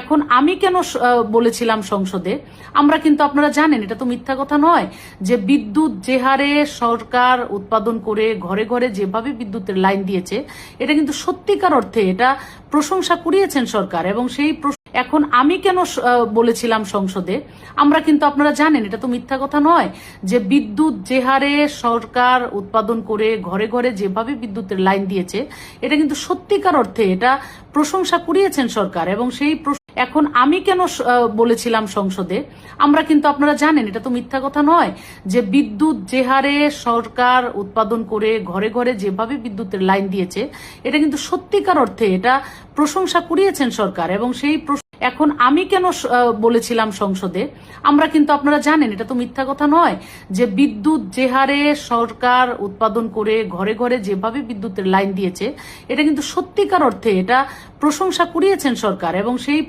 এখন আমি কেন বলেছিলাম সংসদে? আমরা কিন্তু আপনারা জানেন, এটা তো মিথ্যা কথা নয়, যে বিদ্যুৎ যে হারে সরকার উৎপাদন করে ঘরে ঘরে যেভাবে বিদ্যুতের লাইন দিয়েছে, এটা কিন্তু সত্যিকার অর্থে এটা প্রশংসা কুড়িয়েছেন সরকার এবং সেই এখন আমি কেন বলেছিলাম সংসদে? আমরা কিন্তু আপনারা জানেন, এটা তো মিথ্যা কথা নয়, যে বিদ্যুৎ যে হারে সরকার উৎপাদন করে ঘরে ঘরে যেভাবে বিদ্যুতের লাইন দিয়েছে, এটা কিন্তু সত্যিকার অর্থে এটা প্রশংসা কুড়িয়েছেন সরকার এবং সেই এখন আমি কেন বলেছিলাম সংসদে? আমরা কিন্তু আপনারা জানেন, এটা তো মিথ্যা কথা নয়, যে বিদ্যুৎ যে হারে সরকার উৎপাদন করে ঘরে ঘরে যেভাবে বিদ্যুতের লাইন দিয়েছে, এটা কিন্তু সত্যিকার অর্থে এটা প্রশংসা কুড়িয়েছেন সরকার এবং সেই এখন আমি কেন বলেছিলাম সংসদে? আমরা কিন্তু আপনারা জানেন, এটা তো মিথ্যা কথা নয়, যে বিদ্যুৎ যে হারে সরকার উৎপাদন করে ঘরে ঘরে যেভাবে বিদ্যুতের লাইন দিয়েছে, এটা কিন্তু সত্যিকার অর্থে এটা প্রশংসা কুড়িয়েছেন সরকার এবং সেই